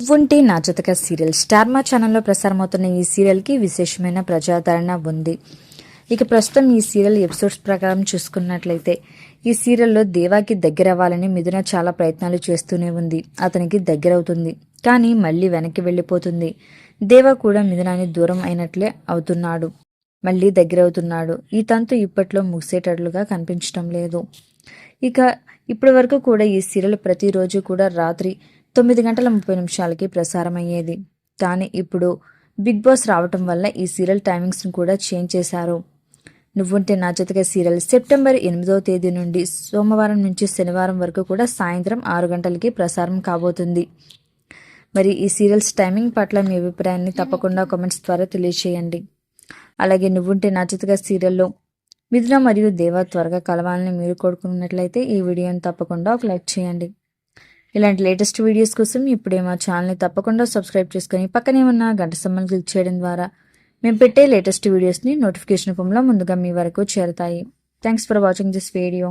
ఉంటే నా జతక serial star మా ఛానల్లో ప్రసారమవుతున్న ఈ సీరియల్కి విశేషమైన ప్రజాదరణ ఉంది. ఇక ప్రస్తుతం ఈ సీరియల్ ఎపిసోడ్స్ ప్రకారం చూసుకున్నట్లయితే ఈ సీరియల్లో దేవాకి దగ్గర అవ్వాలని మిథున చాలా ప్రయత్నాలు చేస్తూనే ఉంది. అతనికి దగ్గర అవుతుంది కానీ మళ్ళీ వెనక్కి వెళ్ళిపోతుంది. దేవా కూడా మిథునాన్ని దూరం అయినట్లే అవుతున్నాడు. మళ్ళీ దగ్గర అవుతున్నాడు ఈ తంతు ఇప్పట్లో ముగిసేటట్లుగా కనిపించడం లేదు. ఇక ఇప్పటి వరకు కూడా ఈ సీరియల్ ప్రతిరోజు కూడా రాత్రి తొమ్మిది గంటల ముప్పై నిమిషాలకి ప్రసారం అయ్యేది కానీ ఇప్పుడు బిగ్ బాస్ రావటం వల్ల ఈ సీరియల్ టైమింగ్స్ను కూడా చేంజ్ చేశారు. నువ్వుంటే నా జతగా సీరియల్ సెప్టెంబర్ ఎనిమిదవ తేదీ నుండి సోమవారం నుంచి శనివారం వరకు కూడా సాయంత్రం ఆరు గంటలకి ప్రసారం కాబోతుంది. మరి ఈ సీరియల్స్ టైమింగ్ పట్ల మీ అభిప్రాయాన్ని తప్పకుండా కామెంట్స్ ద్వారా తెలియచేయండి. అలాగే నువ్వుంటే నా జతగా సీరియల్లో మిథున మరియు దేవా త్వరగా కలవాలని మీరు కోరుకున్నట్లయితే ఈ వీడియోని తప్పకుండా ఒక లైక్ చేయండి. ఇలాంటి లేటెస్ట్ వీడియోస్ కోసం ఇప్పుడే మా ఛానల్ని తప్పకుండా సబ్స్క్రైబ్ చేసుకొని పక్కనే ఉన్న గంట సమ్మని క్లిక్ చేయడం ద్వారా మేము పెట్టే లేటెస్ట్ వీడియోస్ని నోటిఫికేషన్ రూపంలో ముందుగా మీ వరకు చేరుతాయి. Thanks for watching this video